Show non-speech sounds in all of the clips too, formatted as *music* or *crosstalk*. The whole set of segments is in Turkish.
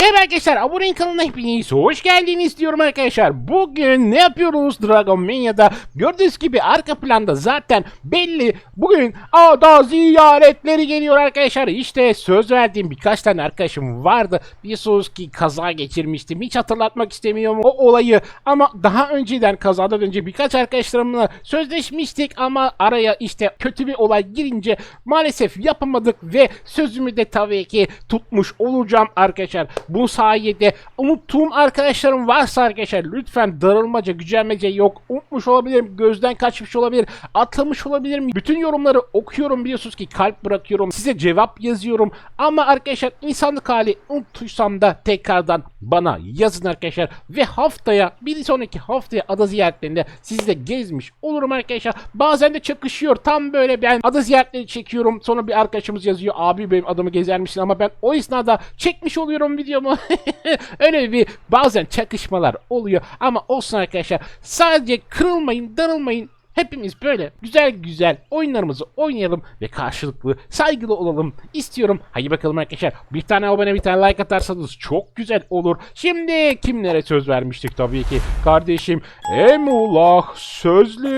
Merhaba arkadaşlar abone kanalına hepiniz hoş geldiniz diyorum arkadaşlar. Bugün ne yapıyoruz Dragon Mania'da? Gördüğünüz gibi arka planda zaten belli. Bugün ada ziyaretleri geliyor arkadaşlar. İşte söz verdiğim birkaç tane arkadaşım vardı. Biliyorsunuz ki kaza geçirmiştim. Hiç hatırlatmak istemiyorum o olayı. Ama daha önceden kazadan önce birkaç arkadaşlarımla sözleşmiştik. Ama araya işte kötü bir olay girince maalesef yapamadık ve sözümü de tabii ki tutmuş olacağım arkadaşlar. Bu sayede unuttuğum arkadaşlarım varsa arkadaşlar lütfen darılmaca, gücenmece yok. Unutmuş olabilirim, gözden kaçmış olabilir, atlamış olabilirim. Bütün yorumları okuyorum biliyorsunuz ki kalp bırakıyorum. Size cevap yazıyorum. Ama arkadaşlar insanlık hali unuttuysam da tekrardan bana yazın arkadaşlar. Ve haftaya bir sonraki haftaya ada ziyaretlerinde sizle gezmiş olurum arkadaşlar. Bazen de çakışıyor. Tam böyle ben ada ziyaretleri çekiyorum. Sonra bir arkadaşımız yazıyor. Abi benim adamı gezer misin? Ama ben o esnada çekmiş oluyorum videomu. *laughs* Öyle bir bazen çakışmalar oluyor. Ama olsun arkadaşlar. Sadece kırılmayın, darılmayın. Hepimiz böyle güzel güzel oyunlarımızı oynayalım ve karşılıklı saygılı olalım istiyorum. Hadi bakalım arkadaşlar bir tane abone bir tane like atarsanız çok güzel olur. Şimdi kimlere söz vermiştik tabii ki kardeşim Emrullah Sözlü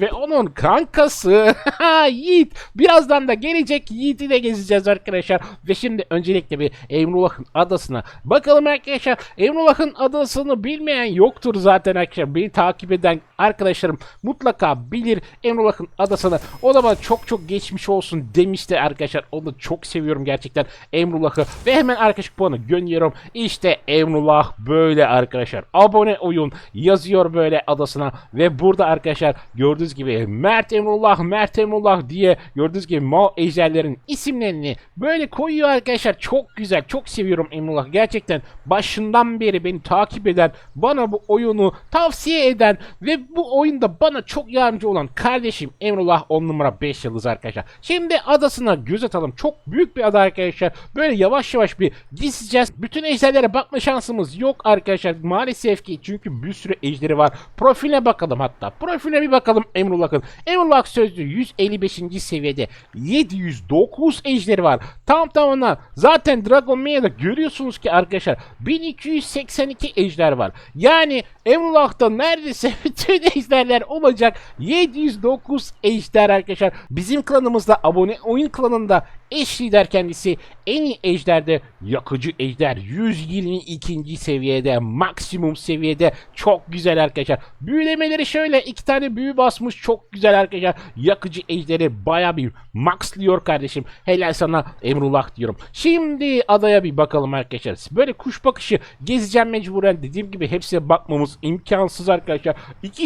ve onun kankası *laughs* Yiğit. Birazdan da gelecek Yiğit'i de gezeceğiz arkadaşlar. Ve şimdi öncelikle bir Emrullah'ın adasına bakalım arkadaşlar. Emrullah'ın adasını bilmeyen yoktur zaten arkadaşlar. Beni takip eden arkadaşlarım mutlaka bilir Emrullah'ın adasını. O da bana çok çok geçmiş olsun demişti arkadaşlar. Onu çok seviyorum gerçekten Emrullah'ı. Ve hemen arkadaşlık puanı gönderiyorum. İşte Emrullah böyle arkadaşlar. Abone oyun yazıyor böyle adasına. Ve burada arkadaşlar gördüğünüz gibi Mert Emrullah, Mert Emrullah diye gördüğünüz gibi mal ejderlerin isimlerini böyle koyuyor arkadaşlar. Çok güzel. Çok seviyorum Emrullah. Gerçekten başından beri beni takip eden, bana bu oyunu tavsiye eden ve bu oyunda bana çok yardımcı olan kardeşim Emrullah 10 numara 5 yıldız arkadaşlar. Şimdi adasına göz atalım. Çok büyük bir ada arkadaşlar. Böyle yavaş yavaş bir gizleyeceğiz. Bütün ejderlere bakma şansımız yok arkadaşlar. Maalesef ki çünkü bir sürü ejderi var. Profiline bakalım hatta. Profiline bir bakalım Emrullah'ın. Emrullah sözlü 155. seviyede 709 ejderi var. Tam tamına zaten Dragon Mania'da görüyorsunuz ki arkadaşlar 1282 ejder var. Yani Emrullah'ta neredeyse *laughs* bütün ejderler olacak. 709 ejder arkadaşlar. Bizim klanımızda abone oyun klanında eş lider kendisi en iyi ejderde yakıcı ejder 122. seviyede maksimum seviyede çok güzel arkadaşlar. Büyülemeleri şöyle iki tane büyü basmış çok güzel arkadaşlar. Yakıcı ejderi baya bir maxlıyor kardeşim. Helal sana Emrullah diyorum. Şimdi adaya bir bakalım arkadaşlar. Böyle kuş bakışı gezeceğim mecburen. Dediğim gibi hepsine bakmamız imkansız arkadaşlar.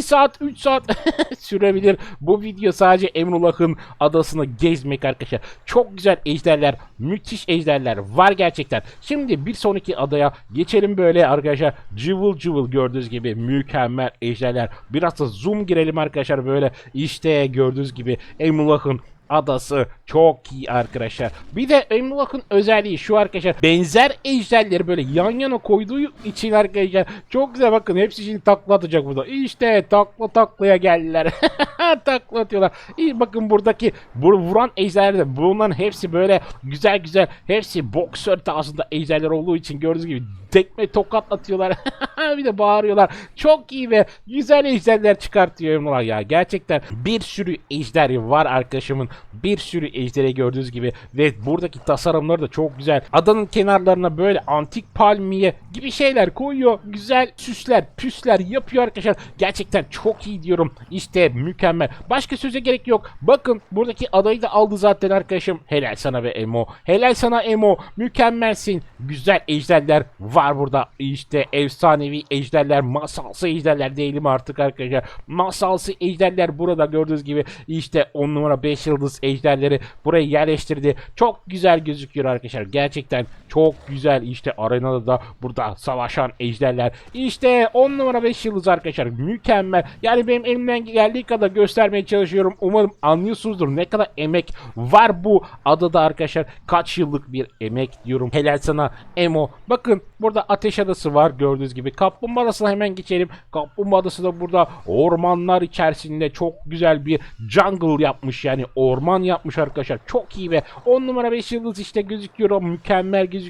2 saat 3 saat *laughs* sürebilir. Bu video sadece Emrullah'ın adasını gezmek arkadaşlar. Çok güzel ejderler, müthiş ejderler var gerçekten. Şimdi bir sonraki adaya geçelim böyle arkadaşlar. Cıvıl cıvıl gördüğünüz gibi mükemmel ejderler. Biraz da zoom girelim arkadaşlar böyle. İşte gördüğünüz gibi Emrullah'ın adası çok iyi arkadaşlar. Bir de Emrullah'ın özelliği şu arkadaşlar. Benzer ejderleri böyle yan yana koyduğu için arkadaşlar çok güzel bakın hepsi şimdi takla atacak burada. İşte takla taklaya geldiler. *laughs* takla atıyorlar. İyi bakın buradaki bu vuran ejderler de bunların hepsi böyle güzel güzel hepsi boksör tarzında ejderler olduğu için gördüğünüz gibi tekme tokat atıyorlar. *laughs* bir de bağırıyorlar. Çok iyi ve güzel ejderler çıkartıyor Emrullah ya. Gerçekten bir sürü ejder var arkadaşımın. Bir sürü ejderi gördüğünüz gibi ve buradaki tasarımları da çok güzel. Adanın kenarlarına böyle antik palmiye gibi şeyler koyuyor. Güzel süsler, püsler yapıyor arkadaşlar. Gerçekten çok iyi diyorum. İşte mükemmel. Başka söze gerek yok. Bakın buradaki adayı da aldı zaten arkadaşım. Helal sana be Emo. Helal sana Emo. Mükemmelsin. Güzel ejderler var burada. İşte efsanevi ejderler, masalsı ejderler değilim artık arkadaşlar. Masalsı ejderler burada gördüğünüz gibi işte 10 numara 5 yıldız ejderleri buraya yerleştirdi. Çok güzel gözüküyor arkadaşlar. Gerçekten çok güzel. İşte arenada da burada savaşan ejderler. İşte 10 numara 5 yıldız arkadaşlar. Mükemmel. Yani benim elimden geldiği kadar göstermeye çalışıyorum. Umarım anlıyorsunuzdur ne kadar emek var bu adada arkadaşlar. Kaç yıllık bir emek diyorum. Helal sana Emo. Bakın burada ateş adası var gördüğünüz gibi. Kaplumbağa adasına hemen geçelim. Kaplumbağa adası da burada ormanlar içerisinde çok güzel bir jungle yapmış yani orman yapmış arkadaşlar. Çok iyi ve 10 numara 5 yıldız işte gözüküyor. O mükemmel gözüküyor.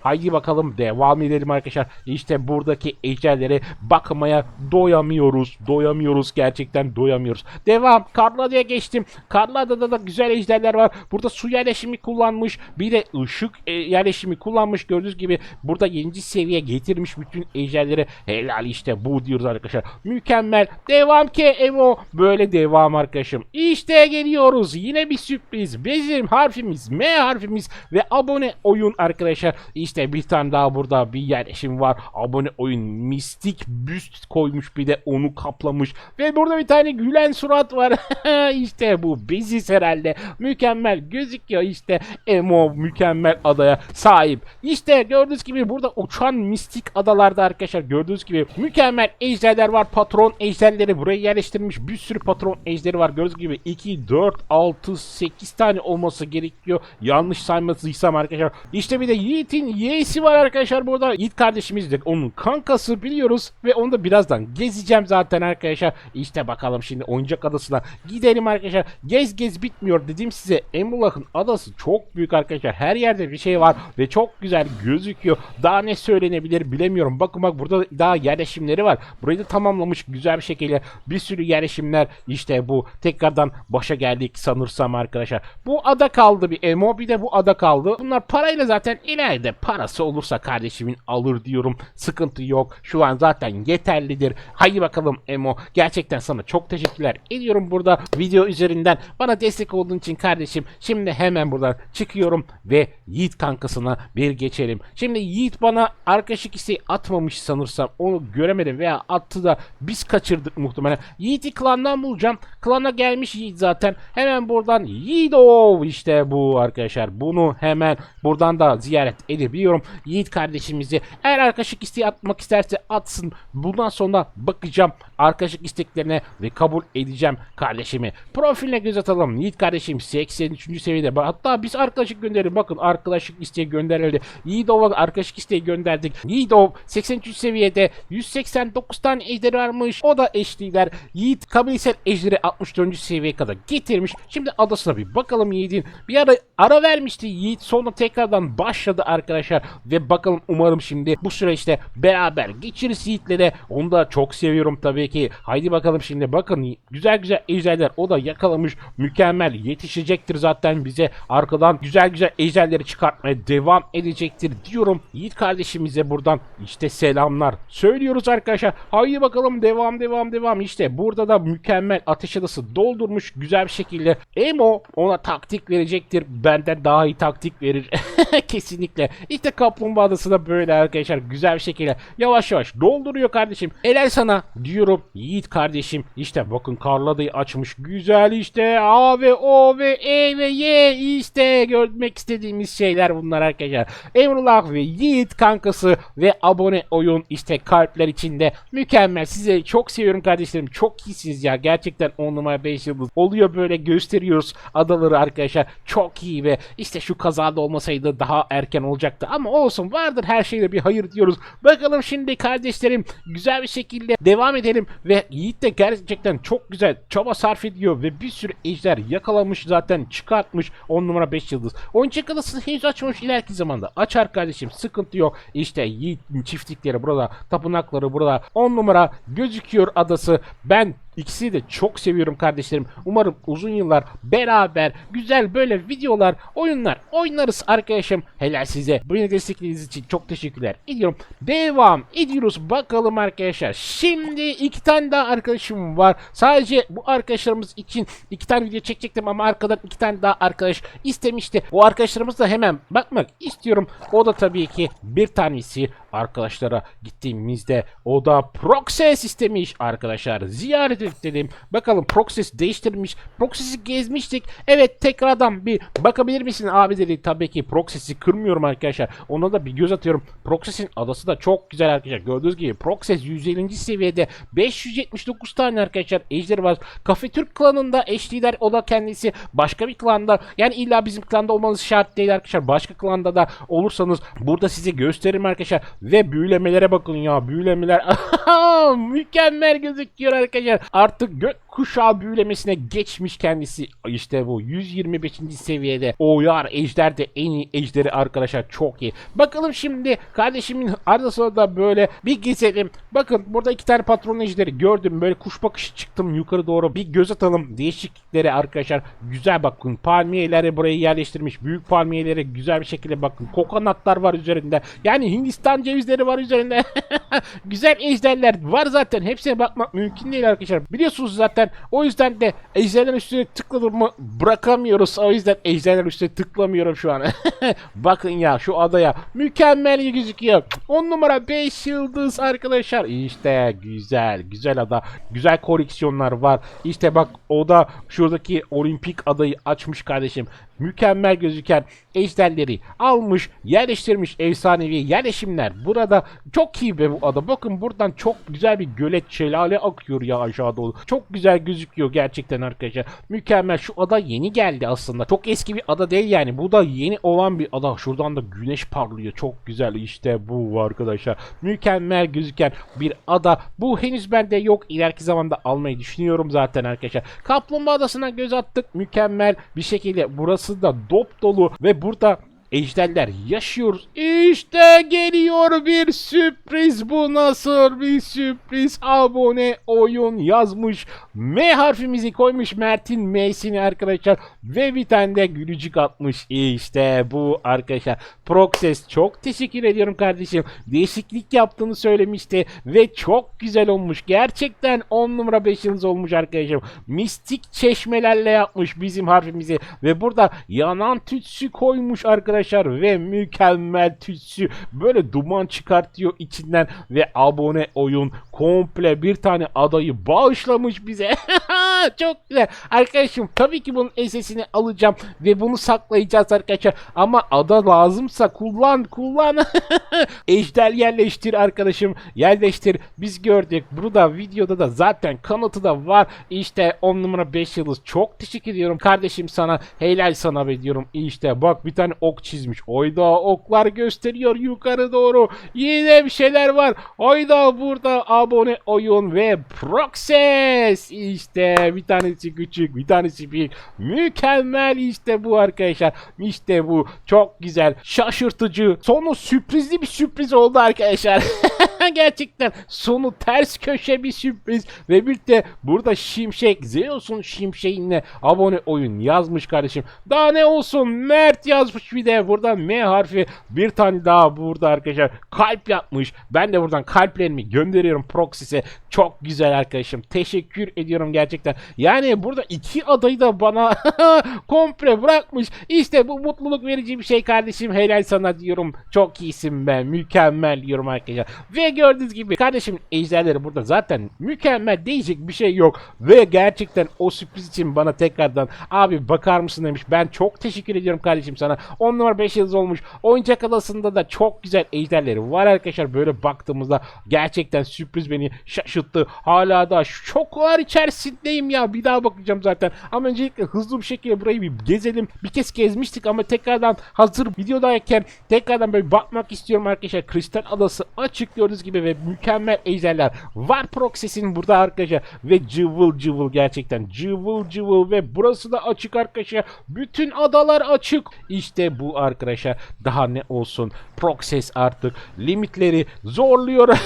Haydi bakalım devam edelim arkadaşlar. İşte buradaki ejderlere bakmaya doyamıyoruz. Doyamıyoruz gerçekten doyamıyoruz. Devam. Karlada'ya geçtim. Karlada'da da güzel ejderler var. Burada su yerleşimi kullanmış. Bir de ışık e, yerleşimi kullanmış. Gördüğünüz gibi burada 7. seviye getirmiş bütün ejderleri. Helal işte bu diyoruz arkadaşlar. Mükemmel. Devam ki Evo. Böyle devam arkadaşım. İşte geliyoruz. Yine bir sürpriz. Bizim harfimiz M harfimiz ve abone oyun arkadaşlar. İşte bir tane daha burada bir yerleşim var. Abone oyun mistik büst koymuş bir de onu kaplamış. Ve burada bir tane gülen surat var. *laughs* işte bu biziz herhalde. Mükemmel gözüküyor işte. Emo mükemmel adaya sahip. İşte gördüğünüz gibi burada uçan mistik adalarda arkadaşlar gördüğünüz gibi mükemmel ejderler var. Patron ejderleri buraya yerleştirilmiş. Bir sürü patron ejderi var. Gördüğünüz gibi 2, 4, 6, 8 tane olması gerekiyor. Yanlış saymadıysam arkadaşlar. İşte bir de Yiğit'in yeğesi var arkadaşlar burada. Yiğit kardeşimiz de onun kankası biliyoruz. Ve onu da birazdan gezeceğim zaten arkadaşlar. İşte bakalım şimdi oyuncak adasına gidelim arkadaşlar. Gez gez bitmiyor dedim size. Emrullah'ın adası çok büyük arkadaşlar. Her yerde bir şey var ve çok güzel gözüküyor. Daha ne söylenebilir bilemiyorum. Bakın bak burada daha yerleşimleri var. Burayı da tamamlamış güzel bir şekilde. Bir sürü yerleşimler işte bu. Tekrardan başa geldik sanırsam arkadaşlar. Bu ada kaldı bir emo bir de bu ada kaldı. Bunlar parayla zaten ileride parası olursa kardeşimin alır diyorum. Sıkıntı yok. Şu an zaten yeterlidir. Haydi bakalım emo. Gerçekten sana çok teşekkürler ediyorum burada video üzerinden. Bana destek olduğun için kardeşim. Şimdi hemen buradan çıkıyorum ve Yiğit kankasına bir geçelim. Şimdi Yiğit bana arkadaşlık isteği atmamış sanırsam. Onu göremedim veya attı da biz kaçırdık muhtemelen. Yiğit'i klandan bulacağım. Klana gelmiş Yiğit zaten. Hemen buradan Yiğido işte bu arkadaşlar. Bunu hemen buradan da ziyaret edebiliyorum. Yiğit kardeşimizi eğer arkadaşlık isteği atmak isterse atsın. Bundan sonra bakacağım arkadaşlık isteklerine ve kabul edeceğim kardeşimi. Profiline göz atalım. Yiğit kardeşim 83. seviyede. Hatta biz arkadaşlık gönderelim. Bakın arkadaşlık isteği gönderildi. Yiğidov'a arkadaşlık isteği gönderdik. Yiğidov 83 seviyede 189 tane ejderi varmış. O da eşliler. Yiğit kabilsel ejderi 64. seviyeye kadar getirmiş. Şimdi adasına bir bakalım Yiğit'in. Bir ara ara vermişti Yiğit. Sonra tekrardan başladı arkadaşlar. Ve bakalım umarım şimdi bu süreçte beraber geçiriz Yiğit'le de. Onu da çok seviyorum tabii ki. Haydi bakalım şimdi bakın güzel güzel ejderler o da yakalamış. Mükemmel yetişecektir zaten bize. Arkadan güzel güzel ejderleri çıkartmaya devam edecektir diyorum. Yiğit kardeşimize buradan işte selamlar söylüyoruz arkadaşlar. Haydi bakalım devam devam devam. İşte burada da mükemmel ateş adası doldurmuş güzel bir şekilde. Emo ona taktik verecektir. Benden daha iyi taktik verir. *laughs* Kesinlikle. İşte kaplumbağa adası da böyle arkadaşlar. Güzel bir şekilde yavaş yavaş dolduruyor kardeşim. Helal sana diyorum. Yiğit kardeşim. İşte bakın Karlada'yı açmış. Güzel işte. A ve O ve E ve Y işte görmek istediğimiz şeyler bunlar arkadaşlar. Emrullah ve Yiğit kankası ve abone oyun işte kalpler içinde. Mükemmel. Size çok seviyorum kardeşlerim. Çok iyisiniz ya. Gerçekten 10 numara 5 yıldız. Oluyor böyle gösteriyoruz adaları arkadaşlar. Çok iyi ve işte şu kazada olmasaydı daha erken olacaktı. Ama olsun vardır her şeyde bir hayır diyoruz. Bakalım şimdi kardeşlerim güzel bir şekilde devam edelim ve Yiğit de gerçekten çok güzel çaba sarf ediyor ve bir sürü ejder yakalamış zaten çıkartmış 10 numara 5 yıldız. Oyuncak adası henüz açmamış ileriki zamanda. Açar kardeşim sıkıntı yok. İşte Yiğit'in çiftlikleri burada, tapınakları burada. 10 numara gözüküyor adası. Ben İkisini de çok seviyorum kardeşlerim. Umarım uzun yıllar beraber güzel böyle videolar, oyunlar oynarız arkadaşım. Helal size. Beni desteklediğiniz için çok teşekkürler ediyorum. Devam ediyoruz bakalım arkadaşlar. Şimdi iki tane daha arkadaşım var. Sadece bu arkadaşlarımız için iki tane video çekecektim ama arkadan iki tane daha arkadaş istemişti. O arkadaşlarımızla hemen bakmak istiyorum. O da tabii ki bir tanesi arkadaşlara gittiğimizde o da Proxes istemiş arkadaşlar. Ziyaret edelim. Bakalım Proxes değiştirmiş. Proxes'i gezmiştik. Evet tekrardan bir bakabilir misin abi dedi. Tabii ki Proxes'i kırmıyorum arkadaşlar. Ona da bir göz atıyorum. Proxes'in adası da çok güzel arkadaşlar. Gördüğünüz gibi Proxes 150. seviyede 579 tane arkadaşlar ejderi var. Kafe Türk klanında eş lider o da kendisi başka bir klanda. Yani illa bizim klanda olmanız şart değil arkadaşlar. Başka klanda da olursanız burada size gösteririm arkadaşlar. Ve büyülemelere bakın ya büyülemeler *laughs* mükemmel gözüküyor arkadaşlar. Artık gök kuşağı büyülemesine geçmiş kendisi. İşte bu 125. seviyede. O yar ejder de en iyi ejderi arkadaşlar çok iyi. Bakalım şimdi kardeşimin arasında da böyle bir gezelim. Bakın burada iki tane patron ejderi gördüm. Böyle kuş bakışı çıktım yukarı doğru. Bir göz atalım değişiklikleri arkadaşlar. Güzel bakın palmiyeleri buraya yerleştirmiş. Büyük palmiyeleri güzel bir şekilde bakın. Kokonatlar var üzerinde. Yani Hindistan cevizleri var üzerinde. *laughs* güzel ejderler var zaten. Hepsine bakmak mümkün değil arkadaşlar. Biliyorsunuz zaten o yüzden de ejderlerin üstüne tıkladım mı bırakamıyoruz. O yüzden ejderlerin üstüne tıklamıyorum şu an. *laughs* bakın ya şu adaya mükemmel gözüküyor. 10 numara 5 yıldız arkadaşlar. İşte güzel güzel ada. Güzel koleksiyonlar var. İşte bak o da şuradaki olimpik adayı açmış kardeşim. Mükemmel gözüken ejderleri almış, yerleştirmiş efsanevi yerleşimler. Burada çok iyi be bu ada. Bakın buradan çok güzel bir gölet şelale akıyor ya aşağı doğru. Çok güzel gözüküyor gerçekten arkadaşlar. Mükemmel. Şu ada yeni geldi aslında. Çok eski bir ada değil yani. Bu da yeni olan bir ada. Şuradan da güneş parlıyor. Çok güzel. İşte bu arkadaşlar. Mükemmel gözüken bir ada. Bu henüz bende yok. İleriki zamanda almayı düşünüyorum zaten arkadaşlar. Kaplumbağa adasına göz attık. Mükemmel bir şekilde. Burası da dop dolu ve burada ejderler yaşıyoruz. İşte geliyor bir sürpriz. Bu nasıl bir sürpriz? Abone oyun yazmış. M harfimizi koymuş Mert'in M'sini arkadaşlar. Ve bir tane de gülücük atmış. İşte bu arkadaşlar. Proxes çok teşekkür ediyorum kardeşim. Değişiklik yaptığını söylemişti. Ve çok güzel olmuş. Gerçekten 10 numara 5 yıldız olmuş arkadaşım. Mistik çeşmelerle yapmış bizim harfimizi. Ve burada yanan tütsü koymuş arkadaşlar ve mükemmel tütsü böyle duman çıkartıyor içinden ve abone oyun komple bir tane adayı bağışlamış bize. *laughs* Çok güzel. Arkadaşım tabii ki bunun SS'ini alacağım ve bunu saklayacağız arkadaşlar. Ama ada lazımsa kullan kullan. *laughs* Ejder yerleştir arkadaşım. Yerleştir. Biz gördük. Burada videoda da zaten kanıtı da var. İşte 10 numara 5 yıldız. Çok teşekkür ediyorum kardeşim sana. Helal sana be diyorum. İşte bak bir tane ok çizmiş. Oyda oklar gösteriyor yukarı doğru. Yine bir şeyler var. Oyda burada abone oyun ve Proxes. İşte bir tanesi küçük bir tanesi büyük. Mükemmel işte bu arkadaşlar. İşte bu çok güzel. Şaşırtıcı. Sonu sürprizli bir sürpriz oldu arkadaşlar. *laughs* Gerçekten sonu ters köşe bir sürpriz ve bir de burada Şimşek Zeus'un Şimşek'ine abone oyun yazmış kardeşim. Daha ne olsun Mert yazmış bir de burada M harfi bir tane daha burada arkadaşlar kalp yapmış. Ben de buradan kalplerimi gönderiyorum Proxys'e. Çok güzel arkadaşım. Teşekkür ediyorum gerçekten. Yani burada iki adayı da bana *laughs* komple bırakmış. İşte bu mutluluk verici bir şey kardeşim. Helal sana diyorum. Çok iyisin be. Mükemmel diyorum arkadaşlar. Ve gördüğünüz gibi kardeşim ejderleri burada zaten mükemmel değişik bir şey yok. Ve gerçekten o sürpriz için bana tekrardan abi bakar mısın demiş. Ben çok teşekkür ediyorum kardeşim sana. 10 numara 5 yıldız olmuş. Oyuncak adasında da çok güzel ejderleri var arkadaşlar. Böyle baktığımızda gerçekten sürpriz beni şaşırttı. Hala da şoklar içerisindeyim ya. Bir daha bakacağım zaten. Ama öncelikle hızlı bir şekilde burayı bir gezelim. Bir kez gezmiştik ama tekrardan hazır videodayken tekrardan böyle bakmak istiyorum arkadaşlar. Kristal Adası açık gördüğünüz gibi ve mükemmel ejderler var Proxys'in burada arkadaşlar ve cıvıl cıvıl gerçekten cıvıl cıvıl ve burası da açık arkadaşlar. Bütün adalar açık. İşte bu arkadaşlar daha ne olsun Proxys artık limitleri zorluyor. *laughs*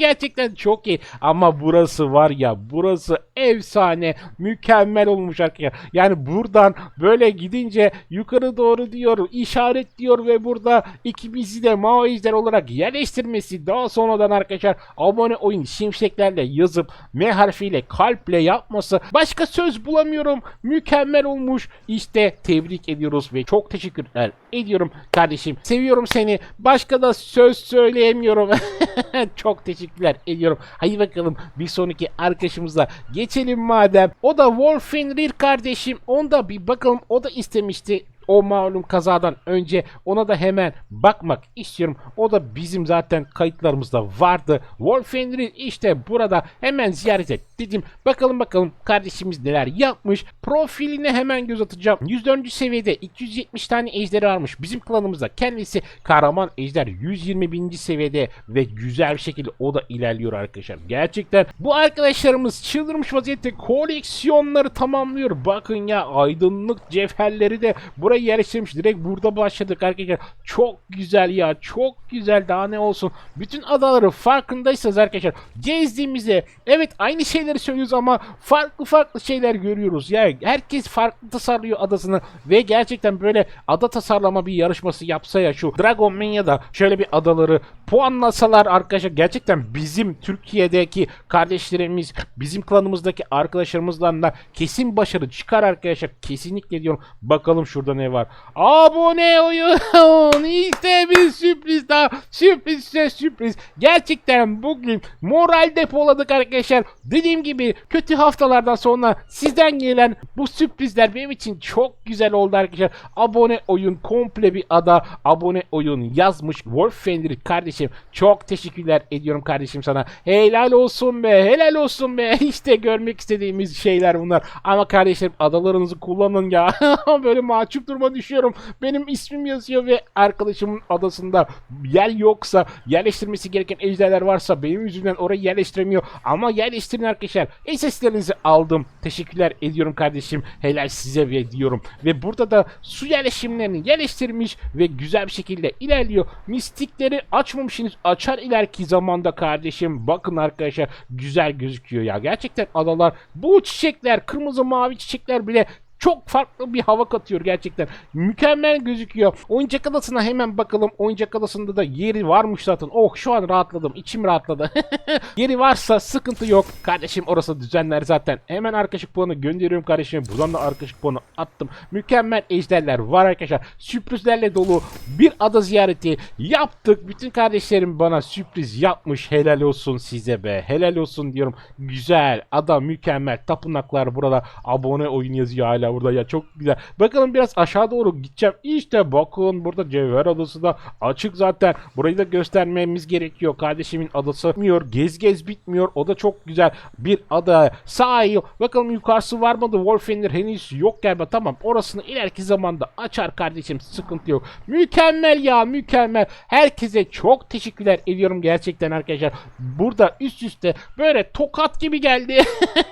gerçekten çok iyi ama burası var ya burası efsane mükemmel olmuş arkadaşlar. Yani buradan böyle gidince yukarı doğru diyor işaret diyor ve burada ikimizi de maizler olarak yerleştirmesi daha sonradan arkadaşlar abone oyun şimşeklerle yazıp M harfiyle kalple yapması. Başka söz bulamıyorum. Mükemmel olmuş. İşte tebrik ediyoruz ve çok teşekkürler ediyorum kardeşim. Seviyorum seni. Başka da söz söyleyemiyorum. *laughs* Çok teşekkürler ediyorum. Hadi bakalım bir sonraki arkadaşımıza geçelim madem. O da Wolfenrir kardeşim. Onda bir bakalım. O da istemişti o malum kazadan önce ona da hemen bakmak istiyorum. O da bizim zaten kayıtlarımızda vardı. Wolfender'i işte burada hemen ziyaret et dedim. Bakalım bakalım kardeşimiz neler yapmış. Profiline hemen göz atacağım. 104. seviyede 270 tane ejderi varmış. Bizim klanımızda kendisi kahraman ejder 120. seviyede ve güzel bir şekilde o da ilerliyor arkadaşlar. Gerçekten bu arkadaşlarımız çıldırmış vaziyette koleksiyonları tamamlıyor. Bakın ya aydınlık cevherleri de buraya yerleştirmiş. Direkt burada başladık arkadaşlar. Çok güzel ya çok güzel daha ne olsun. Bütün adaları farkındaysanız arkadaşlar gezdiğimizde evet aynı şeyleri söylüyoruz ama farklı farklı şeyler görüyoruz. Yani herkes farklı tasarlıyor adasını ve gerçekten böyle ada tasarlama bir yarışması yapsa ya şu Dragon Mania'da şöyle bir adaları puanlasalar arkadaşlar gerçekten bizim Türkiye'deki kardeşlerimiz bizim klanımızdaki arkadaşlarımızdan da kesin başarı çıkar arkadaşlar. Kesinlikle diyorum. Bakalım şurada ne var. Abone oyun *laughs* işte bir sürpriz daha. Sürpriz sürpriz. Gerçekten bugün moral depoladık arkadaşlar. Dediğim gibi kötü haftalardan sonra sizden gelen bu sürprizler benim için çok güzel oldu arkadaşlar. Abone oyun komple bir ada. Abone oyun yazmış Wolfender kardeşim. Çok teşekkürler ediyorum kardeşim sana. Helal olsun be helal olsun be. *laughs* İşte görmek istediğimiz şeyler bunlar. Ama kardeşlerim adalarınızı kullanın ya. *laughs* Böyle mahcup duruma düşüyorum. Benim ismim yazıyor ve arkadaşımın adasında yer yoksa yerleştirmesi gereken ejderler varsa benim yüzümden orayı yerleştiremiyor. Ama yerleştirin arkadaşlar. SS'lerinizi aldım. Teşekkürler ediyorum kardeşim. Helal size ve diyorum. Ve burada da su yerleşimlerini yerleştirmiş ve güzel bir şekilde ilerliyor. Mistikleri açmamışsınız açar ileriki zamanda kardeşim. Bakın arkadaşlar güzel gözüküyor ya. Gerçekten adalar bu çiçekler kırmızı mavi çiçekler bile çok farklı bir hava katıyor gerçekten. Mükemmel gözüküyor. Oyuncak adasına hemen bakalım. Oyuncak adasında da yeri varmış zaten. Oh şu an rahatladım. İçim rahatladı. *laughs* yeri varsa sıkıntı yok. Kardeşim orası düzenler zaten. Hemen arkadaşlık puanı gönderiyorum kardeşim. Buradan da arkadaşlık puanı attım. Mükemmel ejderler var arkadaşlar. Sürprizlerle dolu bir ada ziyareti yaptık. Bütün kardeşlerim bana sürpriz yapmış. Helal olsun size be. Helal olsun diyorum. Güzel. Ada mükemmel. Tapınaklar burada. Abone oyun yazıyor hala burada ya. Çok güzel. Bakalım biraz aşağı doğru gideceğim. İşte bakın burada Cevher Adası da açık zaten. Burayı da göstermemiz gerekiyor. Kardeşimin adası bitmiyor. Gez gez bitmiyor. O da çok güzel bir ada. Sahil. Bakalım yukarısı var mıydı? Wolfender henüz yok galiba. Tamam. Orasını ileriki zamanda açar kardeşim. Sıkıntı yok. Mükemmel ya. Mükemmel. Herkese çok teşekkürler ediyorum gerçekten arkadaşlar. Burada üst üste böyle tokat gibi geldi.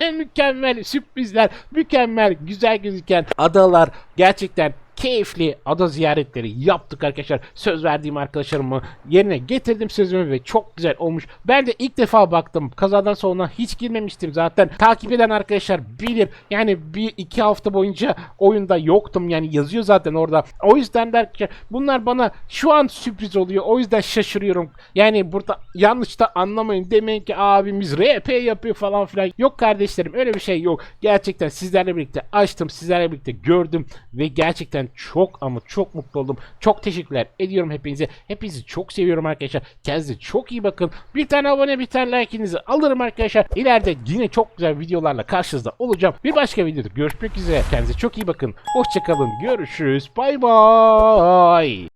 *laughs* mükemmel sürprizler. Mükemmel güzel gözüken adalar. Gerçekten keyifli ada ziyaretleri yaptık arkadaşlar. Söz verdiğim arkadaşlarımı yerine getirdim sözümü ve çok güzel olmuş. Ben de ilk defa baktım. Kazadan sonra hiç girmemiştim zaten. Takip eden arkadaşlar bilir. Yani bir iki hafta boyunca oyunda yoktum. Yani yazıyor zaten orada. O yüzden de bunlar bana şu an sürpriz oluyor. O yüzden şaşırıyorum. Yani burada yanlış da anlamayın. Demeyin ki abimiz RP yapıyor falan filan. Yok kardeşlerim öyle bir şey yok. Gerçekten sizlerle birlikte açtım. Sizlerle birlikte gördüm ve gerçekten çok ama çok mutlu oldum. Çok teşekkürler ediyorum hepinize. Hepinizi çok seviyorum arkadaşlar. Kendinize çok iyi bakın. Bir tane abone bir tane like'inizi alırım arkadaşlar. İleride yine çok güzel videolarla karşınızda olacağım. Bir başka videoda görüşmek üzere. Kendinize çok iyi bakın. Hoşçakalın. Görüşürüz. Bay bay.